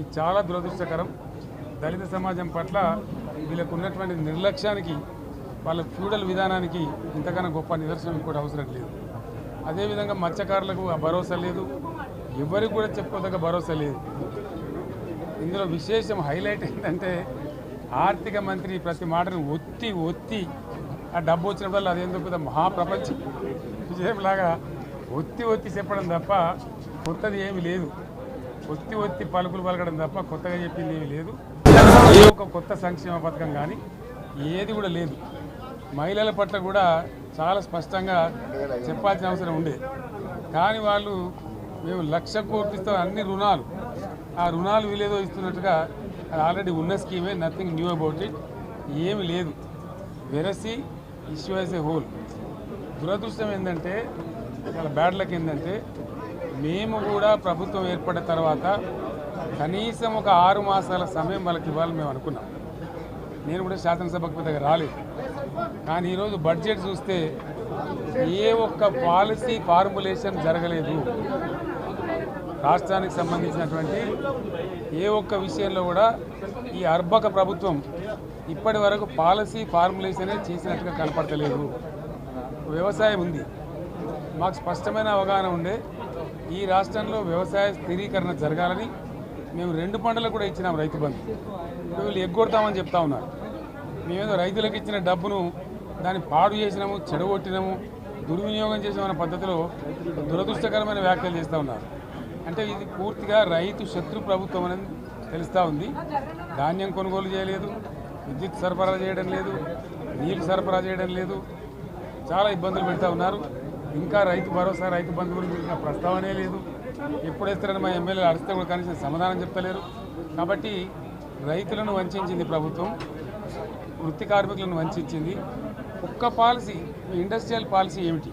ఇది చాలా దురదృష్టకరం. దళిత సమాజం పట్ల వీళ్ళకు ఉన్నటువంటి నిర్లక్ష్యానికి వాళ్ళ ఫ్యూడల్ విధానానికి ఇంతకన్నా గొప్ప నిదర్శనం కూడా అవసరం లేదు. అదేవిధంగా మత్స్యకారులకు ఆ భరోసా లేదు. ఎవరికి కూడా చెప్పుకోదగ్గ భరోసా లేదు. ఇందులో విశేషం హైలైట్ ఏంటంటే ఆర్థిక మంత్రి ప్రతి మాటను ఒత్తి ఒత్తి ఆ డబ్బు వచ్చినప్పుడు అదేందో పెద్ద మహాప్రపంచం. విజయంలాగా ఒత్తి ఒత్తి చెప్పడం తప్ప కొత్తది ఏమీ లేదు. ఒత్తి ఒత్తి పలుకులు పలకడం తప్ప కొత్తగా చెప్పింది ఏమీ లేదు. ఏ ఒక్క కొత్త సంక్షేమ పథకం కానీ ఏది కూడా లేదు. మహిళల పట్ల కూడా చాలా స్పష్టంగా చెప్పాల్సిన అవసరం ఉండే. కానీ వాళ్ళు మేము లక్ష కోట్లు ఇస్తాం అన్ని రుణాలు ఆ రుణాలు వీలేదో ఇస్తున్నట్టుగా ఆల్రెడీ ఉన్న స్కీమే నథింగ్ న్యూ అబౌట్ ఇట్ ఏమి లేదు. వెరసి ఇష్యూ యాజ్ ఏ హోల్. దురదృష్టం ఏంటంటే చాలా బ్యాడ్ లక్ ఏంటంటే మేము కూడా ప్రభుత్వం ఏర్పడిన తర్వాత కనీసం ఒక ఆరు మాసాల సమయం వాళ్ళకి ఇవ్వాలని మేము అనుకున్నాం. నేను కూడా శాసనసభకు పెద్దగా రాలేదు. కానీ ఈరోజు బడ్జెట్ చూస్తే ఏ ఒక్క పాలసీ ఫార్ములేషన్ జరగలేదు. రాష్ట్రానికి సంబంధించినటువంటి ఏ ఒక్క విషయంలో కూడా ఈ అర్భక ప్రభుత్వం ఇప్పటి వరకు పాలసీ ఫార్ములేషనే చేసినట్టుగా కనపడతలేదు. వ్యవసాయం ఉంది. మాకు స్పష్టమైన అవగాహన ఉండే. ఈ రాష్ట్రంలో వ్యవసాయ స్థిరీకరణ జరగాలని మేము రెండు పంటలకు కూడా ఇచ్చినాం రైతు బంధు. వీళ్ళు ఎగ్గొడతామని చెప్తా ఉన్నారు. మేమేదో రైతులకు ఇచ్చిన డబ్బును దాన్ని పాడు చేసినాము చెడగొట్టినాము దుర్వినియోగం చేసామన్న పద్ధతిలో దురదృష్టకరమైన వ్యాఖ్యలు చేస్తూ ఉన్నారు. అంటే ఇది పూర్తిగా రైతు శత్రు ప్రభుత్వం అనేది తెలుస్తూ ఉంది. ధాన్యం కొనుగోలు చేయలేదు విద్యుత్ సరఫరా చేయడం లేదు నీళ్ళు సరఫరా చేయడం లేదు. చాలా ఇబ్బందులు పెడతా ఉన్నారు. ఇంకా రైతు భరోసా రైతు బంధు గురించి ప్రస్తావనే లేదు. ఎప్పుడు ఇస్తారని మా ఎమ్మెల్యేలు అడిస్తే కూడా కనీసం సమాధానం చెప్తలేరు. కాబట్టి రైతులను వంచింది ప్రభుత్వం వృత్తి కార్మికులను వంచింది ఒక్క పాలసీ ఇండస్ట్రియల్ పాలసీ ఏమిటి?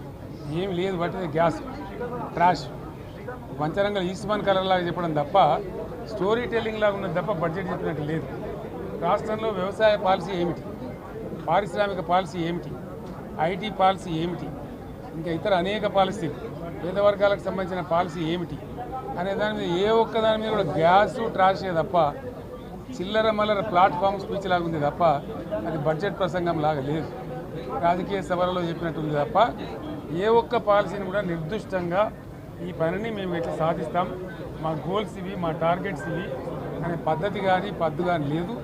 ఏమి లేదు వాటి గ్యాస్ ట్రాష్. పంచరంగల్ ఈస్మాన్ కలర్ లాగా చెప్పడం తప్ప స్టోరీ టెల్లింగ్ లాగా ఉన్నది తప్ప బడ్జెట్ చెప్పినట్టు లేదు. రాష్ట్రంలో వ్యవసాయ పాలసీ ఏమిటి? పారిశ్రామిక పాలసీ ఏమిటి? ఐటీ పాలసీ ఏమిటి? ఇంకా ఇతర అనేక పాలసీలు పేద వర్గాలకు సంబంధించిన పాలసీ ఏమిటి? అనే దాని మీద ఏ ఒక్క దాని మీద కూడా గ్యాసు ట్రాషే తప్ప చిల్లర మల్లర ప్లాట్ఫామ్ స్పీచ్ లాగా ఉంది తప్ప అది బడ్జెట్ ప్రసంగం లాగా లేదు. రాజకీయ సభలలో చెప్పినట్టుంది తప్ప ఏ ఒక్క పాలసీని కూడా నిర్దిష్టంగా ఈ పనిని మేము ఎట్లా సాధిస్తాం? మా గోల్స్ ఇవి మా టార్గెట్స్ ఇవి అనే పద్ధతి కానీ పద్దు కానీ లేదు.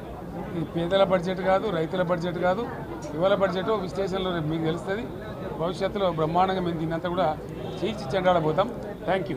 ఇది పేదల బడ్జెట్ కాదు రైతుల బడ్జెట్ కాదు యువల బడ్జెట్ విశ్లేషణలో రేపు మీకు తెలుస్తుంది. భవిష్యత్తులో బ్రహ్మాండంగా మేము దీన్నంతా కూడా చీల్చి చెండాడబోతాం. Thank you